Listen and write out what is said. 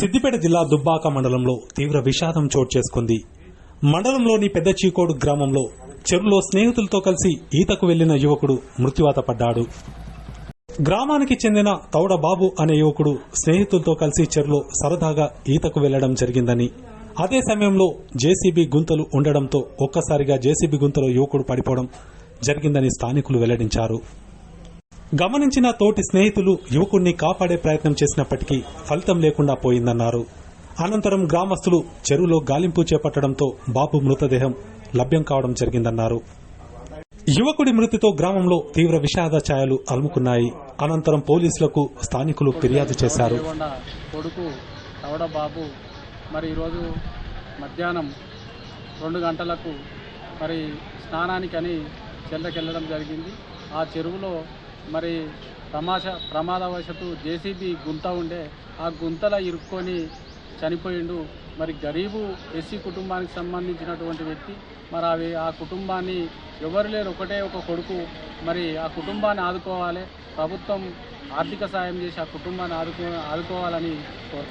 సిద్దిపేట జిల్లా దుబ్బాక మండలంలో తీవ్ర విషాదం చోటు చేసుకుంది. మండలంలోని పెద్ద చీకోడు గ్రామంలో చెరువులో స్నేహితులతో కలిసి ఈతకు వెళ్ళిన యువకుడు మృత్యువాత పడ్డాడు. గ్రామానికి చెందిన తౌడబాబు అనే యువకుడు స్నేహితులతో కలిసి చెరువులో సరదాగా ఈతకు వెళ్ళడం జరిగిందని అదే సమయంలో జేసీబీ గుంతలు ఉండడంతో ఒక్కసారిగా జేసీబీ గుంతలో యువకుడు పడిపోవడం జరిగిందని స్థానికులు వెల్లడించారు. గమనించిన తోటి స్నేహితులు యువకుణ్ణి కాపాడే ప్రయత్నం చేసినప్పటికీ ఫలితం లేకుండా పోయిందన్నారు. అనంతరం గ్రామస్తులు చెరువులో గాలింపు చేపట్టడంతో బాబు మృతదేహం లభ్యం కావడం జరిగిందన్నారు. యువకుడి మృతితో గ్రామంలో తీవ్ర విషాద ఛాయలు అలుముకున్నాయి. అనంతరం పోలీసులకు స్థానికులు ఫిర్యాదు చేశారు. కొడుకు తవడ బాబు మరి ఈరోజు మధ్యాహ్నం రెండు గంటలకు మరి స్నానానికని చెల్లకెళ్ళడం జరిగింది. ఆ చెరువులో మరి ప్రమాశ ప్రమాదవశత్తు జేసీబీ గుంత ఉండే ఆ గుంతలో ఇరుక్కొని చనిపోయిండు. మరి గరీబు ఎస్సీ కుటుంబానికి సంబంధించినటువంటి వ్యక్తి మరి అవి ఆ కుటుంబాన్ని ఎవరు లేరు ఒకటే ఒక కొడుకు. మరి ఆ కుటుంబాన్ని ఆదుకోవాలి ప్రభుత్వం ఆర్థిక సాయం చేసి ఆ కుటుంబాన్ని ఆదుకో ఆదుకోవాలని కోరు